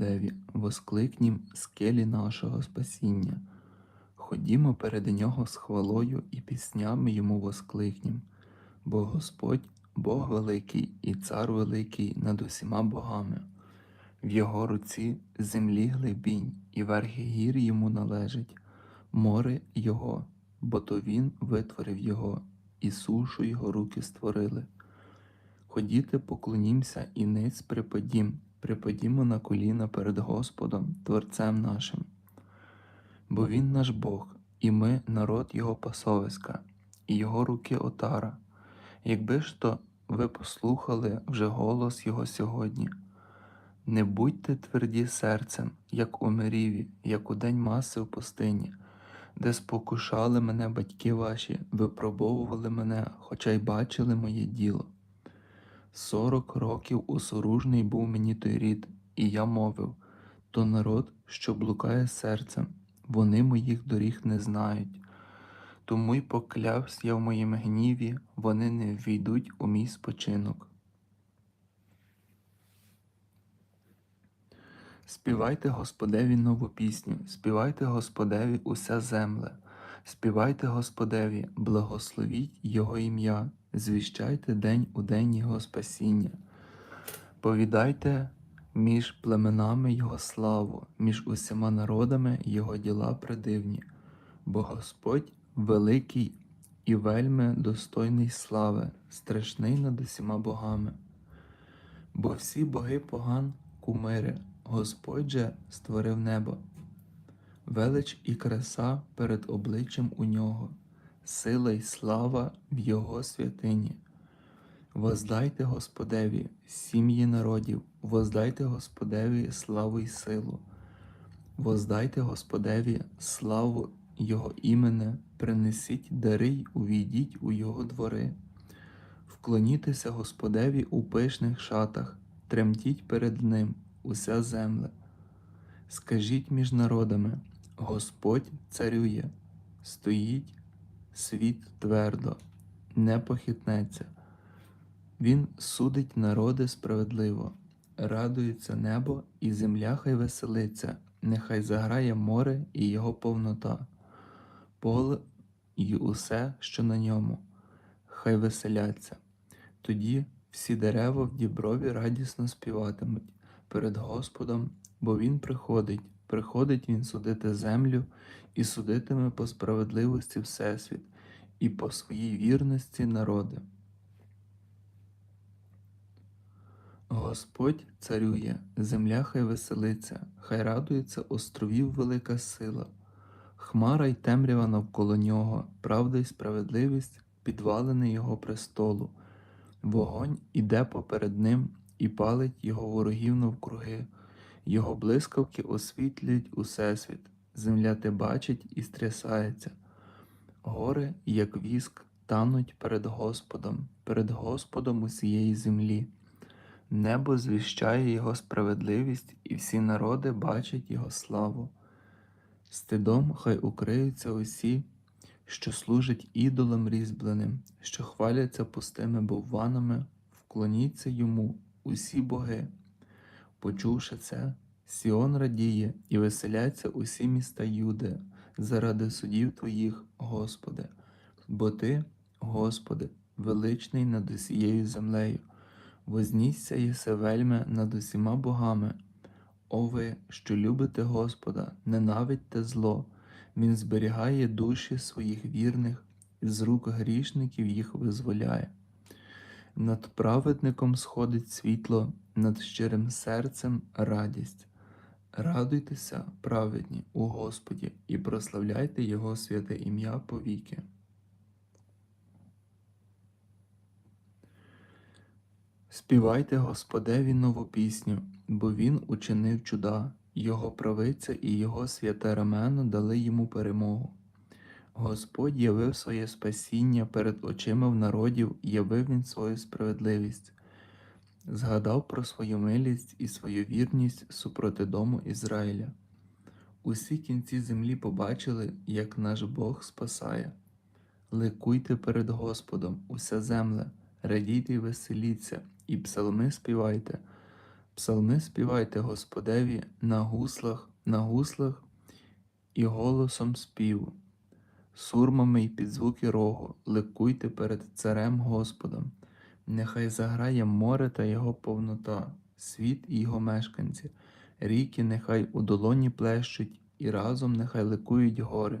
Господеві, воскликнім скелі нашого спасіння. Ходімо перед Нього з хвалою і піснями Йому воскликнім, бо Господь Бог великий і Цар великий над усіма богами. В Його руці землі глибінь, і верхи гір йому належить, море Його, бо то Він витворив Його, і сушу Його руки створили. Ходіте, поклонімся і ниць припадім, припадімо на коліна перед Господом, Творцем нашим. Бо Він наш Бог, і ми народ Його пасовиська, і Його руки отара. Якби ж то ви послухали вже голос Його сьогодні, не будьте тверді серцем, як у Меріві, як у день маси в пустині, де спокушали мене батьки ваші, випробовували мене, хоча й бачили моє діло. Сорок років осоружний був мені той рід, і я мовив то народ, що блукає серцем, вони моїх доріг не знають. Тому й поклявся я в моїм гніві, вони не ввійдуть у мій спочинок. Співайте Господеві нову пісню, співайте Господеві уся земле, співайте Господеві, благословіть Його ім'я, звіщайте день у день Його спасіння. Повідайте між племенами Його славу, між усіма народами Його діла придивні, бо Господь великий і вельми достойний слави, страшний над усіма богами. Бо всі боги поган кумири, Господь же створив небо, велич і краса перед обличчям у нього, сила й слава в Його святині. Воздайте Господеві, сім'ї народів, воздайте Господеві славу й силу, воздайте Господеві славу Його імене, принесіть дари й увійдіть у Його двори, вклонітеся Господеві у пишних шатах, тремтіть перед Ним уся земля. Скажіть між народами, Господь царює, стоїть світ твердо, не похитнеться. Він судить народи справедливо, радується небо і земля хай веселиться, нехай заграє море і його повнота, поле і усе, що на ньому, хай веселяться. Тоді всі дерева в діброві радісно співатимуть перед Господом, бо Він приходить, приходить Він судити землю і судитиме по справедливості Всесвіт і по своїй вірності народи. Господь царює, земля хай веселиться, хай радується островів велика сила, хмара й темрява навколо нього, правда й справедливість підвалини Його престолу, вогонь іде поперед ним і палить його ворогів навкруги, його блискавки освітлюють усесвіт, земля те бачить і стрясається. Гори, як віск, тануть перед Господом, перед Господом усієї землі. Небо звіщає Його справедливість, і всі народи бачать Його славу. Стидом хай укриються усі, що служать ідолам різьбленим, що хваляться пустими бовванами, вклоніться йому усі боги. Почувши це, Сіон радіє і веселяться усі міста Юди заради судів Твоїх, Господи, бо Ти, Господи, величний над усією землею, вознісся єсе вельми над усіма богами. О ви, що любите Господа, ненавидьте зло, Він зберігає душі своїх вірних, з рук грішників їх визволяє. Над праведником сходить світло, над щирим серцем радість. Радуйтеся, праведні, у Господі, і прославляйте Його святе ім'я повіки. Співайте Господеві нову пісню, бо Він учинив чуда, Його правиця і Його святе рамено дали йому перемогу. Господь явив своє спасіння перед очима в народів, явив Він свою справедливість, згадав про свою милість і свою вірність супроти дому Ізраїля. Усі кінці землі побачили, як наш Бог спасає. Ликуйте перед Господом, уся земля, радійте й веселіться, і псалми співайте, Псалми співайте Господеві на гуслах, на гуслах і голосом співу, сурмами й під звуки рогу, ликуйте перед царем Господом. Нехай заграє море та його повнота, світ і його мешканці, ріки нехай у долоні плещуть, і разом нехай ликують гори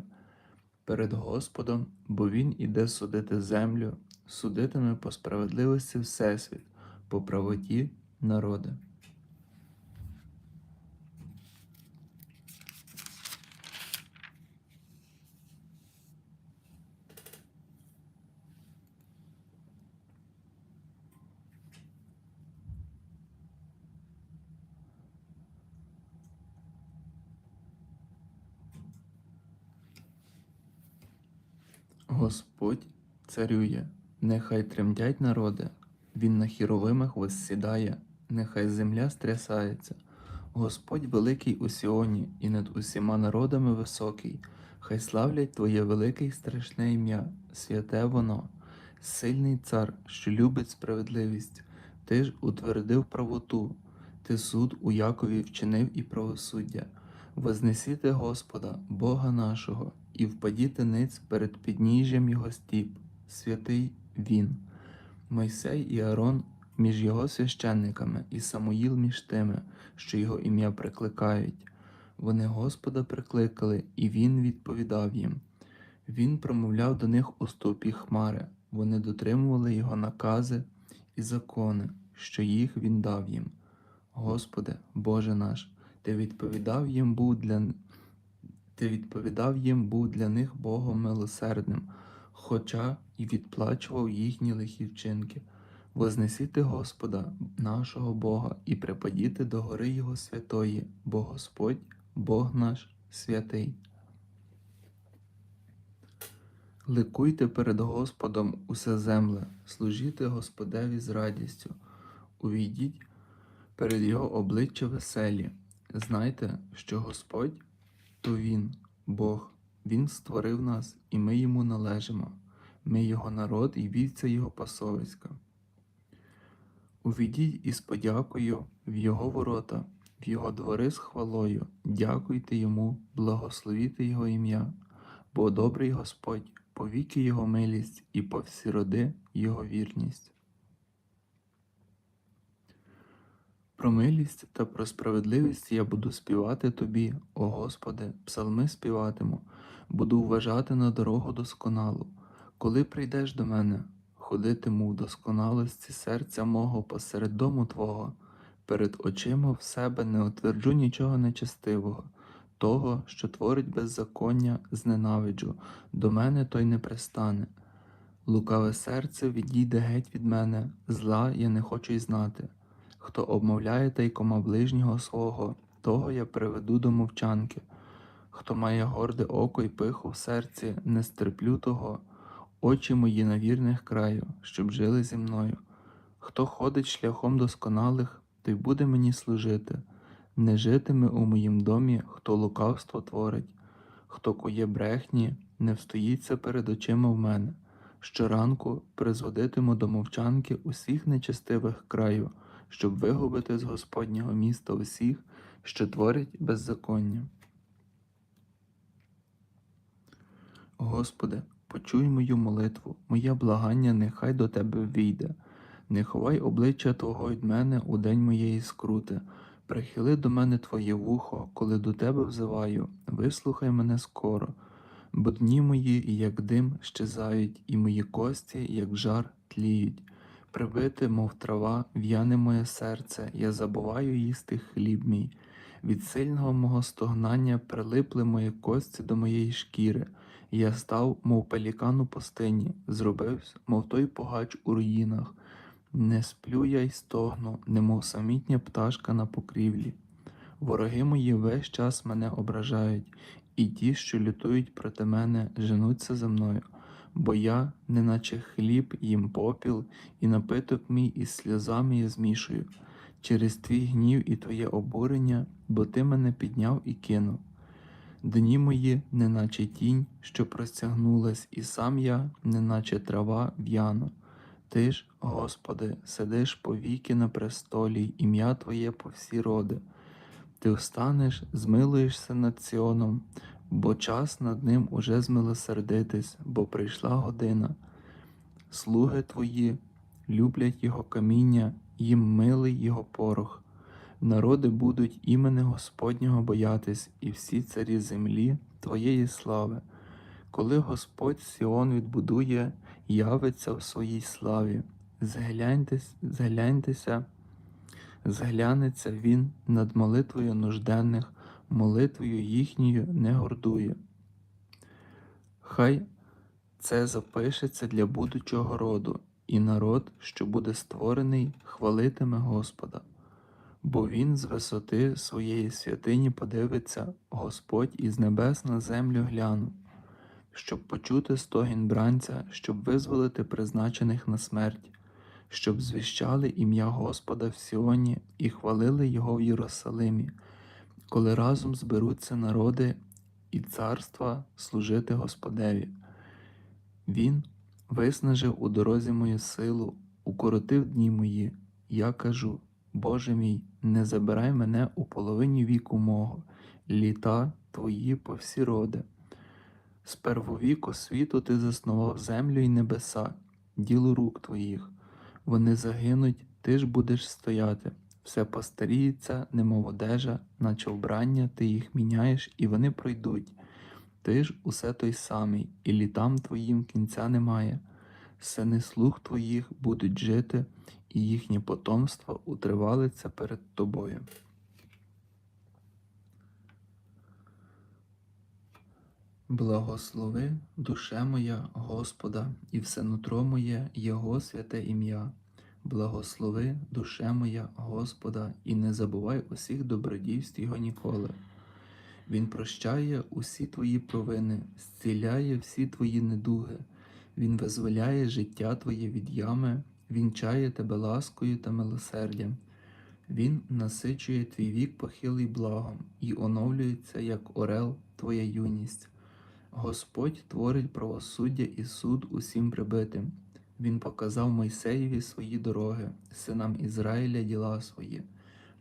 перед Господом, бо Він іде судити землю, судитиме по справедливості Всесвіт, по правоті народи. Господь царює, нехай тремтять народи, Він на хіровимах воссідає, нехай земля стрясається. Господь великий у Сіоні і над усіма народами високий, хай славлять Твоє велике й страшне ім'я, святе воно, сильний цар, що любить справедливість, ти ж утвердив правоту, ти суд у Якові вчинив і правосуддя. Вознесіте Господа, Бога нашого, і впадіте ниць перед підніжжям Його стіп, святий Він, Мойсей і Аарон між його священниками, і Самуїл між тими, що його ім'я прикликають. Вони Господа прикликали, і Він відповідав їм. Він промовляв до них у стовпі хмари, вони дотримували Його накази і закони, що їх Він дав їм. Господи, Боже наш, Ти відповідав їм був для ти відповідав їм був для них Богом милосердним, хоча й відплачував їхні лихі вчинки. Вознесіте Господа, нашого Бога, і припадіте до гори Його святої, бо Господь, Бог наш святий. Ликуйте перед Господом усе земле, служіте Господеві з радістю, увійдіть перед Його обличчя веселі. Знайте, що Господь то Він, Бог, Він створив нас, і ми йому належимо, ми Його народ і вівця Його пасовиська. Увійдіть із подякою в Його ворота, в Його двори з хвалою, дякуйте Йому, благословіте Його ім'я, бо добрий Господь, повіки Його милість і по всі роди Його вірність. Про милість та про справедливість я буду співати тобі, о Господи, псалми співатиму, буду вважати на дорогу досконалу. Коли прийдеш до мене, ходитиму в досконалості серця мого посеред дому Твого, перед очима в себе не утверджу нічого нечестивого, того, що творить беззаконня, зненавиджу, до мене той не пристане. Лукаве серце відійде геть від мене, зла я не хочу й знати. Хто обмовляє тайкома ближнього свого, того я приведу до мовчанки. Хто має горде око й пиху в серці, не стерплю того, очі мої на вірних краю, щоб жили зі мною. Хто ходить шляхом досконалих, той буде мені служити, не житиме у моїм домі, хто лукавство творить, хто кує брехні, не встоїться перед очима в мене. Щоранку призводитиму до мовчанки усіх нечестивих краю щоб вигубити з Господнього міста усіх, що творять беззаконня. Господи, почуй мою молитву, моє благання нехай до Тебе війде, не ховай обличчя Твого від мене у день моєї скрути, прихили до мене Твоє вухо, коли до Тебе взиваю, вислухай мене скоро, бо дні мої, як дим, щезають, і мої кості, як жар, тліють. Прибите, мов трава, в'яне моє серце, я забуваю їсти хліб мій. Від сильного мого стогнання прилипли мої кості до моєї шкіри, я став, мов пелікан у пустині, зробився, мов той погач у руїнах. Не сплю я й стогну, немов самітня пташка на покрівлі. Вороги мої весь час мене ображають, і ті, що лютують проти мене, женуться за мною бо я, неначе хліб, їм попіл, і напиток мій із сльозами я змішую, через твій гнів і твоє обурення, бо ти мене підняв і кинув. Дні мої, неначе тінь, що простягнулась, і сам я, неначе трава в'яну. Ти ж, Господи, сидиш повіки на престолі, ім'я Твоє по всі роди. Ти встанеш, змилуєшся над Сіоном, бо час над ним уже змилосердитись, бо прийшла година. Слуги Твої люблять Його каміння, їм милий Його порох. Народи будуть імени Господнього боятись, і всі царі землі Твоєї слави. Коли Господь Сіон відбудує, явиться в своїй славі. Згляньтеся, зглянеться він над молитвою нужденних, молитвою їхньою не гордує. Хай це запишеться для будучого роду, і народ, що буде створений, хвалитиме Господа. Бо він з висоти своєї святині подивиться, Господь із небес на землю глянув, щоб почути стогін бранця, щоб визволити призначених на смерть, щоб звіщали ім'я Господа в Сіоні і хвалили Його в Єрусалимі, коли разом зберуться народи і царства служити Господеві. Він виснажив у дорозі мою силу, укоротив дні мої. Я кажу, Боже мій, не забирай мене у половині віку мого, літа твої по всі роди. З первовіку світу ти заснував землю і небеса, діло рук твоїх. Вони загинуть, ти ж будеш стояти. Все постаріється, немов одежа, наче вбрання, ти їх міняєш, і вони пройдуть. Ти ж усе той самий, і літам твоїм кінця немає. Сини слуг твоїх будуть жити, і їхнє потомство утривалиться перед тобою. Благослови, душе моя, Господа, і все нутро моє Його святе ім'я. Благослови, душе моя, Господа, і не забувай усіх добродійств Його ніколи. Він прощає усі твої провини, зціляє всі твої недуги, Він визволяє життя твоє від ями, Він чає тебе ласкою та милосердям. Він насичує твій вік похилий благом і оновлюється, як орел, твоя юність. Господь творить правосуддя і суд усім прибитим. Він показав Мойсеєві свої дороги, синам Ізраїля діла свої.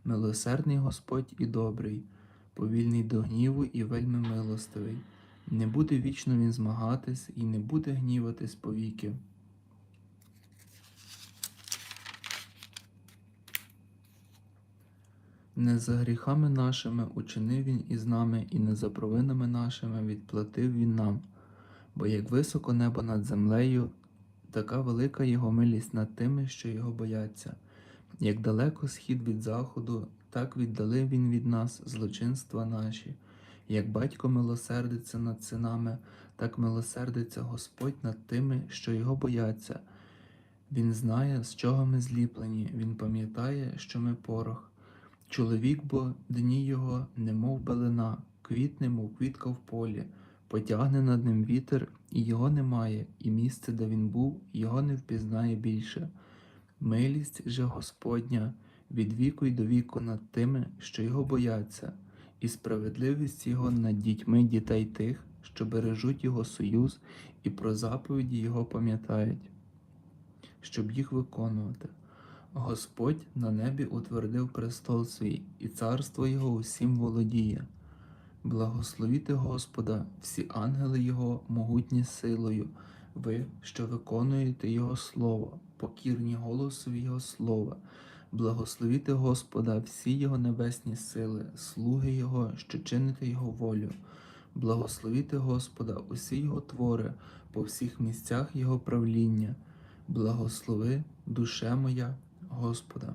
Милосердний Господь і добрий, повільний до гніву і вельми милостивий. Не буде вічно він змагатись і не буде гніватись повіки. Не за гріхами нашими учинив він із нами, і не за провинами нашими відплатив він нам. Бо як високо небо над землею, така велика його милість над тими, що його бояться. Як далеко схід від заходу, так віддалив він від нас злочинства наші. Як батько милосердиться над синами, так милосердиться Господь над тими, що його бояться. Він знає, з чого ми зліплені, він пам'ятає, що ми порох. Чоловік бо дні його, немов белина, квітне, мов квітка в полі, потягне над ним вітер, і його немає, і місце, де він був, його не впізнає більше. Милість же Господня від віку й до віку над тими, що його бояться, і справедливість його над дітьми дітей тих, що бережуть його союз і про заповіді його пам'ятають, щоб їх виконувати. Господь на небі утвердив престол свій, і царство Його усім володіє. Благословіте Господа, всі ангели Його могутні силою, ви, що виконуєте Його Слово, покірні голосові Його Слова. Благословіте Господа, всі Його небесні сили, слуги Його, що чините Його волю. Благословіте Господа, усі Його твори по всіх місцях Його правління. Благослови, душе моя, Господа.